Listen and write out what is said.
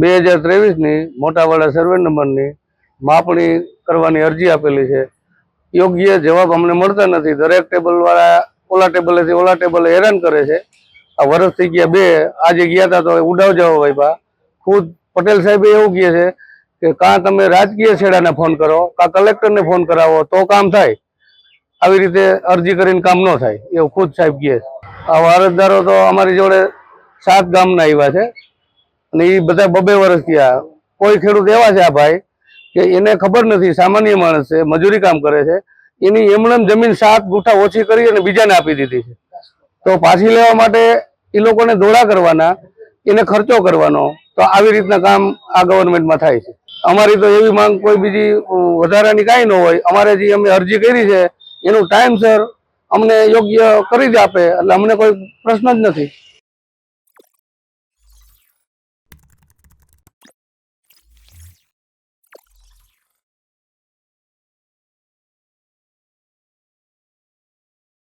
બે હજાર ત્રેવીસની મોટાવાડા સર્વે નંબરની માપણી કરવાની અરજી આપેલી છે. યોગ્ય જવાબ અમને મળતા નથી. દરેક ટેબલવાળા ઓલા ટેબલેથી ઓલા ટેબલે હેરાન કરે છે. આ વર્ષથી ગયા બે, આજે ગયા હતા તો ઉડાવ જાવ ભાઈપા ખુદ પટેલ સાહેબે એવું કહે છે કે, કાં તમે રાજકીય છેડાને ફોન કરો, કાં કલેક્ટરને ફોન કરાવો, તો કામ થાય. આવી રીતે અરજી કરીને કામ ન થાય. એવું ખુદ સાહેબ કહે છે. આ અરજદારો તો અમારી જોડે સાત ગામના આવ્યા છે. અને એ બધા બબે વર્ષ થયા. કોઈ ખેડૂત એવા છે આ ભાઈ કે એને ખબર નથી, સામાન્ય માણસ છે, મજૂરી કામ કરે છે. એની એમણે જમીન સાત ગુઠા ઓછી કરી અને બીજાને આપી દીધી છે. તો પાછી લેવા માટે એ લોકોને દોડા કરવાના, એને ખર્ચો કરવાનો. તો આવી રીતના કામ આ ગવર્મેન્ટમાં થાય છે. અમારી તો એવી માંગ કોઈ બીજી વધારાની કાંઈ ન હોય. અમારે જે અમે અરજી કરી છે, એનું ટાઈમસર અમને યોગ્ય કરી જ આપે. એટલે અમને કોઈ પ્રશ્ન જ નથી.